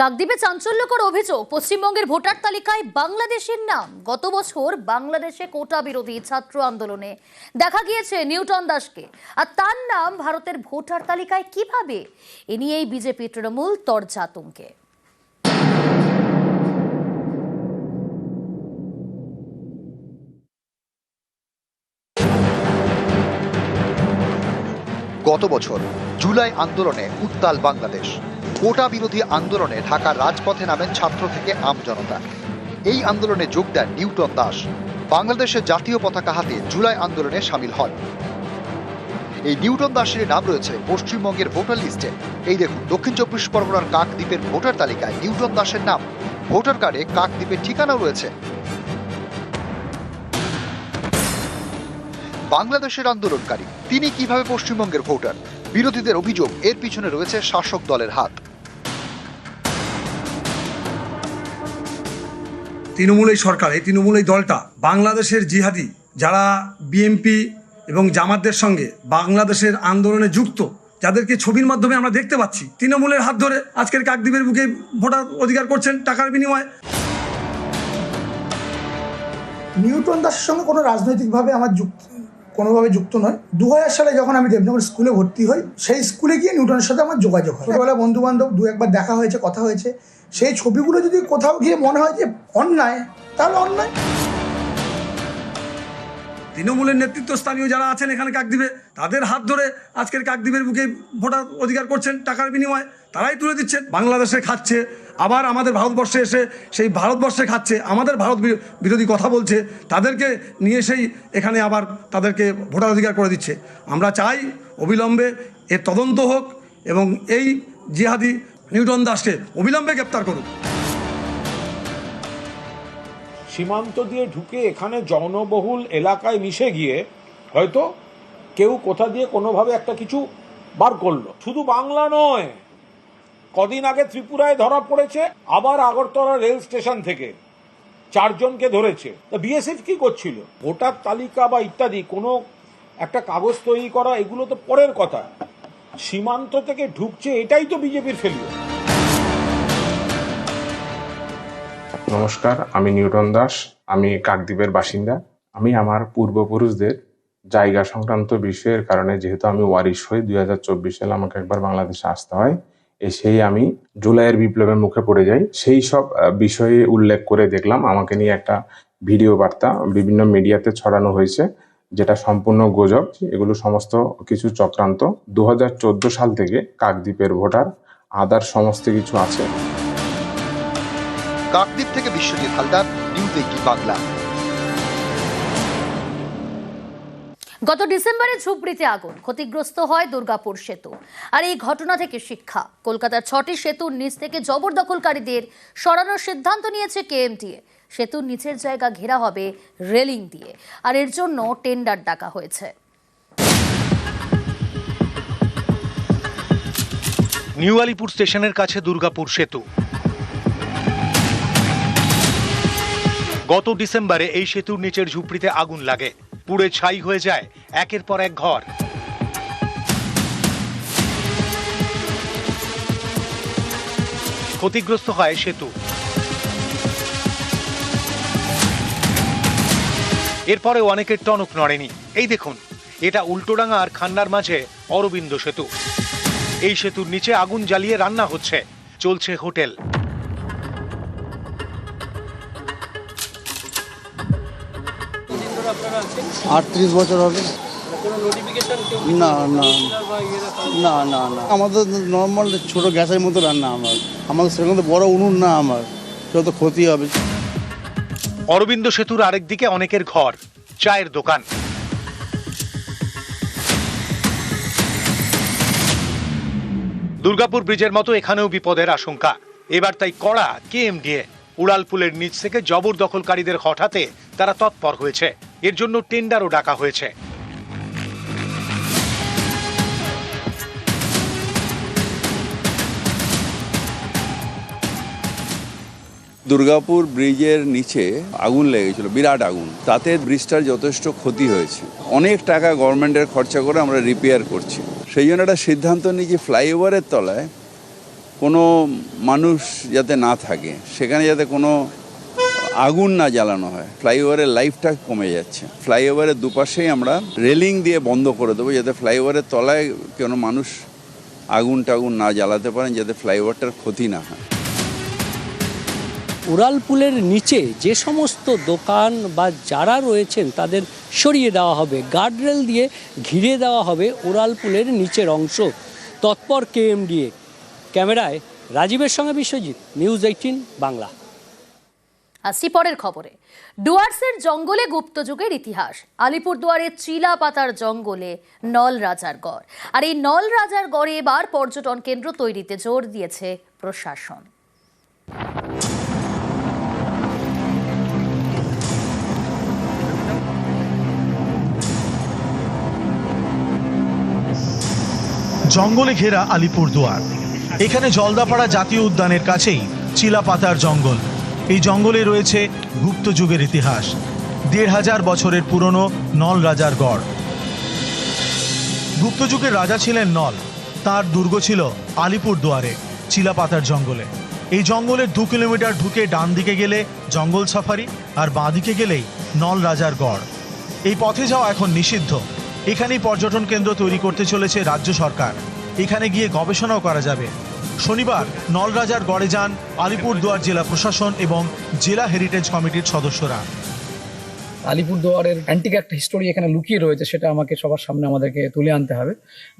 কাকদ্বীপে চাঞ্চল্যকর অভিযোগ, পশ্চিমবঙ্গের ভোটার তালিকায় বাংলাদেশের নাম। গত বছর বাংলাদেশে কোটা বিরোধী ছাত্র আন্দোলনে দেখা গিয়েছে নিউটন দাসকে। আর তার নাম ভারতের ভোটার তালিকায় কীভাবে? এ নিয়েই বিজেপি তৃণমূল তর্জাতঙ্কে গত বছর জুলাই আন্দোলনে উত্তাল বাংলাদেশ। কোটা বিরোধী আন্দোলনে ঢাকার রাজপথে নামেন ছাত্র থেকে আম জনতা। এই আন্দোলনে যোগ দেন নিউটন দাস। বাংলাদেশের জাতীয় পতাকা হাতে জুলাই আন্দোলনে সামিল হন। এই নিউটন দাসের নাম রয়েছে পশ্চিমবঙ্গের ভোটার লিস্টে। এই দেখুন, দক্ষিণ চব্বিশ পরগনার কাকদ্বীপের ভোটার তালিকায় নিউটন দাসের নাম। ভোটার কার্ডে কাকদ্বীপের ঠিকানাও রয়েছে। বাংলাদেশের আন্দোলনকারী, তিনি কীভাবে পশ্চিমবঙ্গের ভোটার? বিরোধীদের অভিযোগ, এর পিছনে রয়েছে শাসক দলের হাত। তৃণমূল এই সরকার, এই তৃণমূল এই দলটা বাংলাদেশের জিহাদি যারা বিএনপি এবং জামাতদের সঙ্গে বাংলাদেশের আন্দোলনে যুক্ত, যাদেরকে ছবির মাধ্যমে আমরা দেখতে পাচ্ছি, তৃণমূলের হাত ধরে আজকের কাকদ্বীপের বুকে ভোটার অধিকার করছেন টাকার বিনিময়ে। নিউটন দাসের সঙ্গে কোনো রাজনৈতিকভাবে আমার যুক্ত কোনোভাবে যুক্ত নয়। দু সালে যখন আমি দেবনগর স্কুলে ভর্তি হই, সেই স্কুলে গিয়ে নিউটনের সাথে আমার যোগাযোগ হয়। ছোটোবেলা বন্ধু বান্ধব দু একবার দেখা হয়েছে, কথা হয়েছে। সেই ছবিগুলো যদি কোথাও গিয়ে মনে হয় যে অন্যায়, তাহলে অন্যায়। তৃণমূলের নেতৃত্বস্থানীয় যারা আছেন এখানে কাকদ্বীপে, তাদের হাত ধরে আজকের কাকদ্বীপের বুকে ভোটার অধিকার করছেন টাকার বিনিময়ে। তারাই তুলে দিচ্ছেন। বাংলাদেশে খাচ্ছে, আবার আমাদের ভারতবর্ষে এসে সেই ভারতবর্ষে খাচ্ছে, আমাদের ভারত বিরোধী কথা বলছে, তাদেরকে নিয়ে এসেই এখানে আবার তাদেরকে ভোটার অধিকার করে দিচ্ছে। আমরা চাই অবিলম্বে এর তদন্ত হোক এবং এই জিহাদি নিউটন দাসকে অবিলম্বে গ্রেপ্তার করুক। সীমান্ত দিয়ে ঢুকে এখানে জনবহুল এলাকায় মিশে গিয়ে হয়তো কেউ কোথা দিয়ে কোনোভাবে একটা কিছু বার করল। শুধু বাংলা নয়, কদিন আগে ত্রিপুরায় ধরা পড়েছে, আবার আগরতলা রেল স্টেশন থেকে চারজনকে ধরেছে। তা বিএসএফ কি করছিল? ভোটার তালিকা বা ইত্যাদি, কোনো একটা কাগজ তৈরি করা, এগুলো তো পরের কথা। সীমান্ত থেকে ঢুকছে, এটাই তো বিজেপির ফেলিও নমস্কার, আমি নিউটন দাস, আমি কাকদ্বীপের বাসিন্দা। আমি আমার পূর্বপুরুষদের জায়গা সংক্রান্ত বিষয়ের কারণে, যেহেতু আমি ওয়ারিশ হই, দুই হাজার চব্বিশ সালে আমাকে একবার বাংলাদেশে আসতে হয়, এসেই আমি জুলাইয়ের বিপ্লবের মুখে পড়ে যাই। সেই সব বিষয়ে উল্লেখ করে দেখলাম। আমাকে নিয়ে একটা ভিডিও বার্তা বিভিন্ন মিডিয়াতে ছড়ানো হয়েছে, যেটা সম্পূর্ণ গুজব। এগুলো সমস্ত কিছু চক্রান্ত। দু হাজার চোদ্দ সাল থেকে কাকদ্বীপের ভোটার, আদার সমস্ত কিছু আছে। কাকদ্বীপ থেকে বিশ্বজিৎ হালদার নিউজ এইটিন বাংলা। গত ডিসেম্বরে ঝুপড়িতে আগুন ক্ষতিগ্রস্ত হয় দুর্গাপুর সেতু। আর এই ঘটনা থেকে শিক্ষা কলকাতার ছটি সেতুর নিচ থেকে জবরদখলকারীদের সরানোর সিদ্ধান্ত নিয়েছে কেএমটিএ। সেতুর নিচের জায়গা ঘেরা হবে রেলিং দিয়ে আর এর জন্য টেন্ডার ডাকা হয়েছে। নিউ আলিপুর স্টেশনের কাছে দুর্গাপুর সেতু। গত ডিসেম্বরে এই সেতুর নিচের ঝুপড়িতে আগুন লাগে। পুড়ে ছাই হয়ে যায় একের পর এক ঘর। ক্ষতিগ্রস্ত হয় সেতু। এরপরে অনেকের টনক নড়েনি। এই দেখুন, এটা উল্টোডাঙ্গা আর খান্নার মাঝে অরবিন্দ সেতু। এই সেতুর নিচে আগুন জ্বালিয়ে রান্না হচ্ছে। চলছে হোটেল। আটত্রিশ বছর হবে। না না না না না। আমাদের নর্মাল ছোট গ্যাসের মতো রান্না আমার। আমাদের সেরকম তো বড় উনুন না আমার। সেটা তো ক্ষতি হবে। অরবিন্দ সেতুর আরেকদিকে অনেকের ঘর, চায়ের দোকান। দুর্গাপুর ব্রিজের মতো এখানেও বিপদের আশঙ্কা। এবার তাই কড়া, কেএমডিএ। উড়ালপুলের নিচ থেকে জবরদখলকারীদের হঠাতে তারা তৎপর হয়েছে। এর জন্য টেন্ডারও ডাকা হয়েছে। দুর্গাপুর ব্রিজের নিচে আগুন লেগেছিল, বিরাট আগুন। তাতে ব্রিজটার যথেষ্ট ক্ষতি হয়েছে। অনেক টাকা গভর্নমেন্টের খরচা করে আমরা রিপেয়ার করছি। সেই জন্য একটা সিদ্ধান্ত যে ফ্লাইওভারের তলায় কোনো মানুষ যাতে না থাকে, সেখানে যাতে কোনো আগুন না জ্বালানো হয় ফ্লাইওভারের লাইফটা কমে যাচ্ছে। ফ্লাইওভারের দুপাশেই আমরা রেলিং দিয়ে বন্ধ করে দেবো, যাতে ফ্লাইওভারের তলায় কোনো মানুষ আগুন টাগুন না জ্বালাতে পারেন, যাতে ফ্লাইওভারটার ক্ষতি না হয়। উড়ালপুলের নিচে যে সমস্ত দোকান বা যারা রয়েছেন, তাদের সরিয়ে দেওয়া হবে। গার্ডরেল দিয়ে ঘিরে দেওয়া হবে উড়ালপুলের নিচের অংশ। তৎপর কেএমডিএ। ক্যামেরায় রাজীবের সঙ্গে বিশ্বজিৎ, নিউজ এইটিন, বাংলা। আসছি পরের খবরে। ডুয়ার্সের জঙ্গলে গুপ্তযুগের ইতিহাস। আলিপুরদুয়ারের চিলা পাতার জঙ্গলে নল রাজার গড়। আর এই নল রাজার গড়ে এবার পর্যটন কেন্দ্র তৈরিতে জোর দিয়েছে প্রশাসন। জঙ্গলে ঘেরা আলিপুরদুয়ার। এখানে জলদাপাড়া জাতীয় উদ্যানের কাছেই চিলাপাতার জঙ্গল। এই জঙ্গলে রয়েছে গুপ্ত যুগের ইতিহাস। দেড় হাজার বছরের পুরনো নল রাজার গড়। গুপ্ত যুগের রাজা ছিলেন নল। তার দুর্গ ছিল আলিপুরদুয়ারে চিলাপাতার জঙ্গলে। এই জঙ্গলের দু কিলোমিটার ঢুকে ডান দিকে গেলে জঙ্গল সাফারি আর বাঁ দিকে গেলেই নল রাজার গড়। এই পথে যাওয়া এখন নিষিদ্ধ। এখানেই পর্যটন কেন্দ্র তৈরি করতে চলেছে রাজ্য সরকার। এখানে গিয়ে গবেষণাও করা যাবে। শনিবার নলরাজার গড়ে যান আলিপুরদুয়ার জেলা প্রশাসন এবং জেলা হেরিটেজ কমিটির সদস্যরা। আলিপুরদুয়ারের অ্যান্টিক একটা হিস্টোরি এখানে লুকিয়ে রয়েছে সেটা আমাকে সবার সামনে আমাদেরকে তুলে আনতে হবে।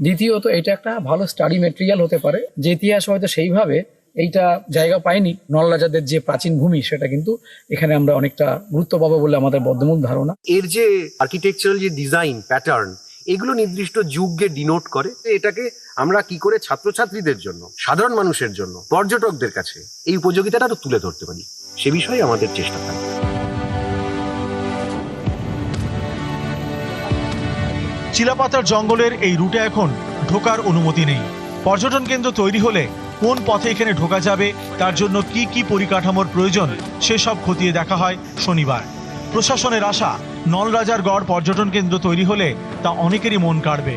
দ্বিতীয়ত এটা একটা ভালো স্টাডি মেটেরিয়াল হতে পারে। যে ইতিহাস হয়তো সেইভাবে এইটা জায়গা পায়নি নলরাজাদের যে প্রাচীন ভূমি সেটা কিন্তু এখানে আমরা অনেকটা গুরুত্ব পাবো বলে আমাদের বদ্ধমূল ধারণা। এর যে আর্কিটেকচারাল যে ডিজাইন প্যাটার্ন এগুলো নির্দিষ্ট যুগকে ডিনোট করে এটাকে আমরা কি করে ছাত্রছাত্রীদের জন্য, সাধারণ মানুষের জন্য, পর্যটকদের কাছে এই উপযোগিতাটা তুলে ধরতে পারি। সে বিষয়ে আমাদের চেষ্টা থাকবে। চিলাপাতার জঙ্গলের এই রুটে এখন ঢোকার অনুমতি নেই। পর্যটন কেন্দ্র তৈরি হলে কোন পথে এখানে ঢোকা যাবে, তার জন্য কি কি পরিকাঠামোর প্রয়োজন, সেসব খতিয়ে দেখা হয় শনিবার। প্রশাসনের আশা নলরাজার গড় পর্যটন কেন্দ্র তৈরি হলে তা অনেকেরই মন কাড়বে।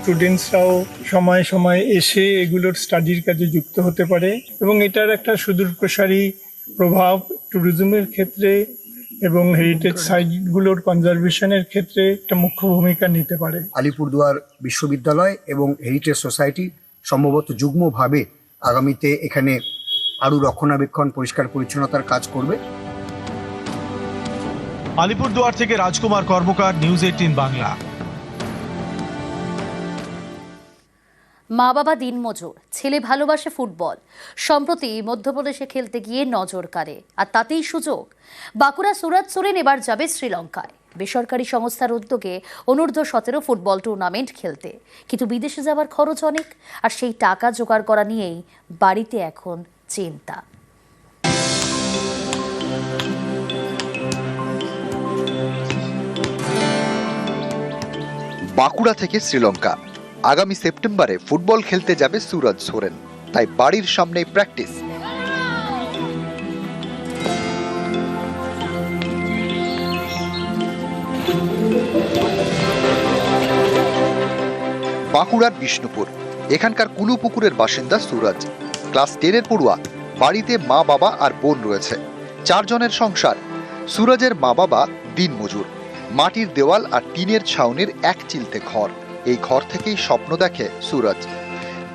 স্টুডেন্টসরাও সময় সময় এসে এগুলোর স্টাডির কাজে যুক্ত হতে পারে এবং এটার একটা সুদূর প্রসারী প্রভাব ট্যুরিজমের ক্ষেত্রে এবং হেরিটেজ সাইটগুলোর কনজারভেশনের ক্ষেত্রে একটা মুখ্য ভূমিকা নিতে পারে। আলিপুরদুয়ার বিশ্ববিদ্যালয় এবং হেরিটেজ সোসাইটি সম্ভবত যুগ্মভাবে আগামীতে এখানে আরও রক্ষণাবেক্ষণ পরিষ্কার পরিচ্ছন্নতার কাজ করবে। আলিপুরদুয়ার থেকে রাজকুমার কর্মকার নিউজ এইটিন বাংলা। মা বাবা দিনমজুর, ছেলে ভালোবাসে ফুটবল। সম্প্রতি মধ্যপ্রদেশে খেলতে গিয়ে নজর কাড়ে, আর তাতেই সুযোগ। বাঁকুড়া সুরাজ সোরেন এবার যাবে শ্রীলঙ্কায়। বেসরকারি সংস্থার উদ্যোগে অনূর্ধ্ব সতেরো ফুটবল টুর্নামেন্ট খেলতে। কিন্তু বিদেশে যাওয়ার খরচ অনেক, আর সেই টাকা জোগাড় করা নিয়েই বাড়িতে এখন চিন্তা। বাঁকুড়া থেকে শ্রীলঙ্কা। আগামী সেপ্টেম্বরে ফুটবল খেলতে যাবে সুরজ সোরেন। তাই বাড়ির সামনেই প্র্যাকটিস। বাঁকুড়ার বিষ্ণুপুর। এখানকার কুলুপুকুরের বাসিন্দা সুরজ। ক্লাস টেনের পড়ুয়া, বাড়িতে মা বাবা আর বোন রয়েছে। চারজনের সংসার। সুরজের মা বাবা দিনমজুর। মাটির দেওয়াল আর টিনের ছাউনির এক চিলতে ঘর। এই ঘর থেকেই স্বপ্ন দেখে সুরজ।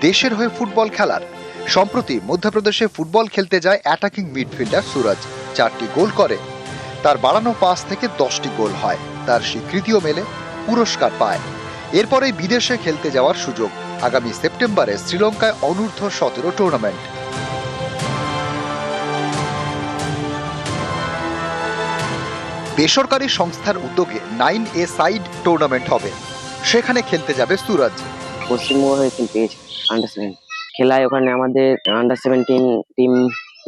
দেশের হয়ে ফুটবল খেলার। সম্প্রতি মধ্যপ্রদেশে ফুটবল খেলতে যায় অ্যাটাকিং মিডফিল্ডার সুরজ। চারটি গোল করে। তার বাড়ানো পাস থেকে দশটি গোল হয়। তার স্বীকৃতিও মেলে, পুরস্কার পায়। এরপরেই বিদেশে খেলতে যাওয়ার সুযোগ। আগামী সেপ্টেম্বরে শ্রীলঙ্কায় অনূর্ধ্ব সতেরো টুর্নামেন্ট বেসরকারি সংস্থার উদ্যোগে নাইন এ সাইড টুর্নামেন্ট হবে। সেখানে খেলতে যাবে সুরাজ। পশ্চিমবঙ্গ হয়ে খেলতে গেছি আন্ডার সেভেন খেলায় ওখানে আমাদের আন্ডার সেভেন্টিন টিম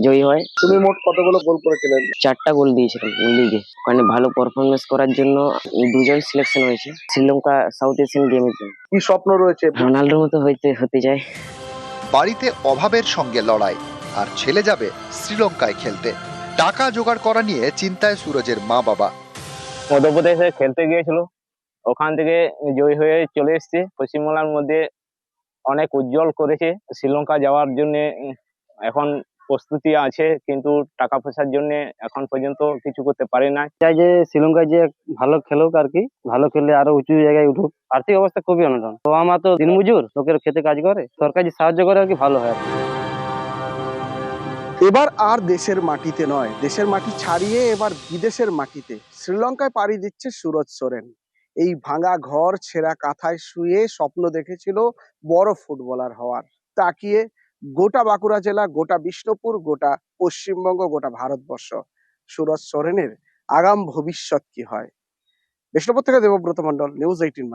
জয়ী হয়। তুমি মোট কতগুলো গোল করেছিলে? চারটা গোল দিয়েছিলাম লিগে ওখানে ভালো পারফরমেন্স করার জন্য দুজন সিলেকশন হয়েছে শ্রীলঙ্কা সাউথ এশিয়ান গেমের জন্য কি স্বপ্ন রয়েছে? রোনাল্ডোর মতো হইতে হতে চায় বাড়িতে অভাবের সঙ্গে লড়াই আর ছেলে যাবে শ্রীলঙ্কায় খেলতে। টাকা জোগাড় করা নিয়ে চিন্তায় সুরজের মা বাবা। মধ্যপ্রদেশে খেলতে গিয়েছিল। ওখান থেকে জয়ী হয়ে চলে এসেছি। পশ্চিমবাংলার মধ্যে অনেক উজ্জ্বল করেছে। শ্রীলঙ্কা যাওয়ার জন্য এখন প্রস্তুতি আছে কিন্তু টাকা পয়সার জন্য এখন পর্যন্ত কিছু করতে পারে না চাই যে শ্রীলঙ্কায় যে ভালো খেলুক আর কি ভালো খেললে আরও উঁচু জায়গায় উঠুক। আর্থিক অবস্থা খুবই অনটন। তো আমার তো দিনমজুর লোকের খেতে কাজ করে। সরকার যে সাহায্য করে আর কি ভালো হয় আর কি। এবার আর দেশের মাটিতে নয়, দেশের মাটি ছাড়িয়ে এবার বিদেশের মাটিতে। শ্রীলঙ্কায় পাড়ি দিচ্ছে সুরজ সোরেন। এই ভাঙা ঘর, ছেঁড়া কাঁথায় শুয়ে স্বপ্ন দেখেছিল বড় ফুটবলার হওয়ার। তাকিয়ে গোটা বাঁকুড়া জেলা, গোটা বিষ্ণুপুর, গোটা পশ্চিমবঙ্গ, গোটা ভারতবর্ষ। সুরজ সোরেনের আগাম ভবিষ্যৎ কি হয়? বিষ্ণুপুর থেকে দেবব্রত মন্ডল নিউজ এইটিন